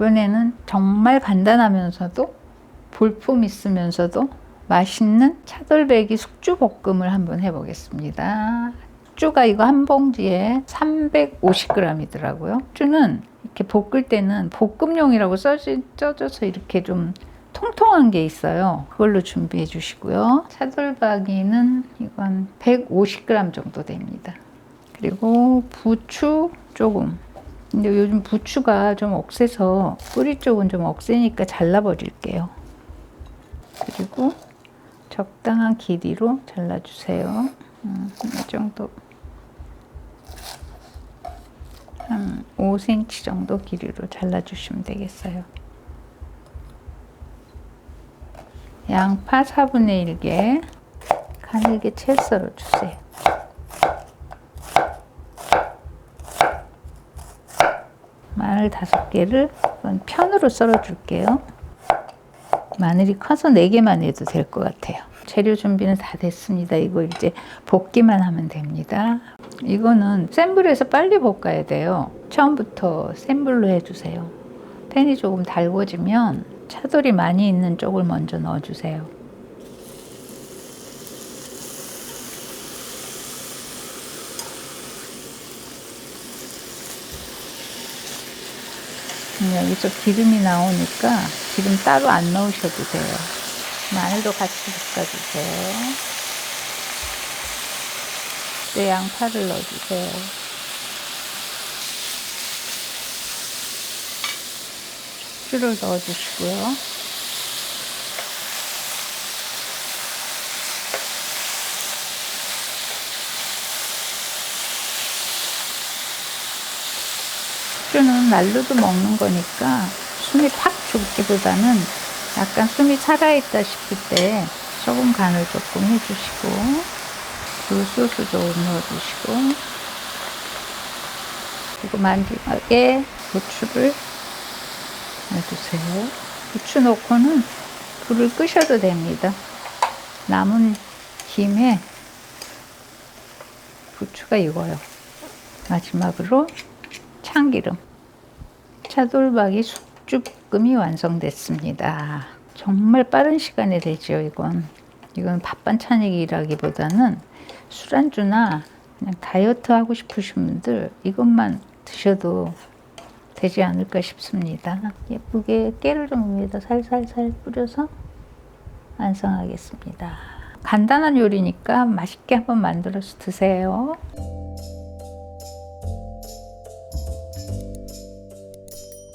이번에는 정말 간단하면서도 볼품 있으면서도 맛있는 차돌배기 숙주 볶음을 한번 해보겠습니다. 숙주가 이거 한 봉지에 350g이더라고요. 숙주는 이렇게 볶을 때는 볶음용이라고 써져서 이렇게 좀 통통한 게 있어요. 그걸로 준비해 주시고요. 차돌박이는 이건 150g 정도 됩니다. 그리고 부추 조금. 근데 요즘 부추가 좀 억세서 뿌리 쪽은 좀 억세니까 잘라버릴게요. 그리고 적당한 길이로 잘라주세요. 음, 이 정도. 한 5cm 정도 길이로 잘라주시면 되겠어요. 양파 4분의 1개 가늘게 채 썰어주세요. 마늘 5개를 편으로 썰어줄게요. 마늘이 커서 4개만 해도 될 것 같아요. 재료 준비는 다 됐습니다. 이거 이제 볶기만 하면 됩니다. 이거는 센 불에서 빨리 볶아야 돼요. 처음부터 센 불로 해주세요. 팬이 조금 달궈지면 차돌이 많이 있는 쪽을 먼저 넣어주세요. 음, 여기서 기름이 나오니까 기름 따로 안 넣으셔도 돼요. 마늘도 같이 볶아주세요. 네, 양파를 넣어주세요. 숙주를 넣어주시고요. 숙주는 날로도 먹는 거니까 숨이 팍 죽기보다는 약간 숨이 살아있다 싶을 때 소금 간을 조금 해주시고 굴소스 조금 넣어주시고 그리고 마지막에 고추를 넣어주세요. 고추 넣고는 불을 끄셔도 됩니다. 남은 김에 고추가 익어요. 마지막으로 참기름. 차돌박이 숙주볶음이 완성됐습니다. 정말 빠른 시간에 되죠, 이건. 이건 밥 반찬이라기보다는 술안주나 그냥 다이어트 하고 싶으신 분들 이것만 드셔도 되지 않을까 싶습니다. 예쁘게 깨를 좀 위에다 살살살 뿌려서 완성하겠습니다. 간단한 요리니까 맛있게 한번 만들어서 드세요.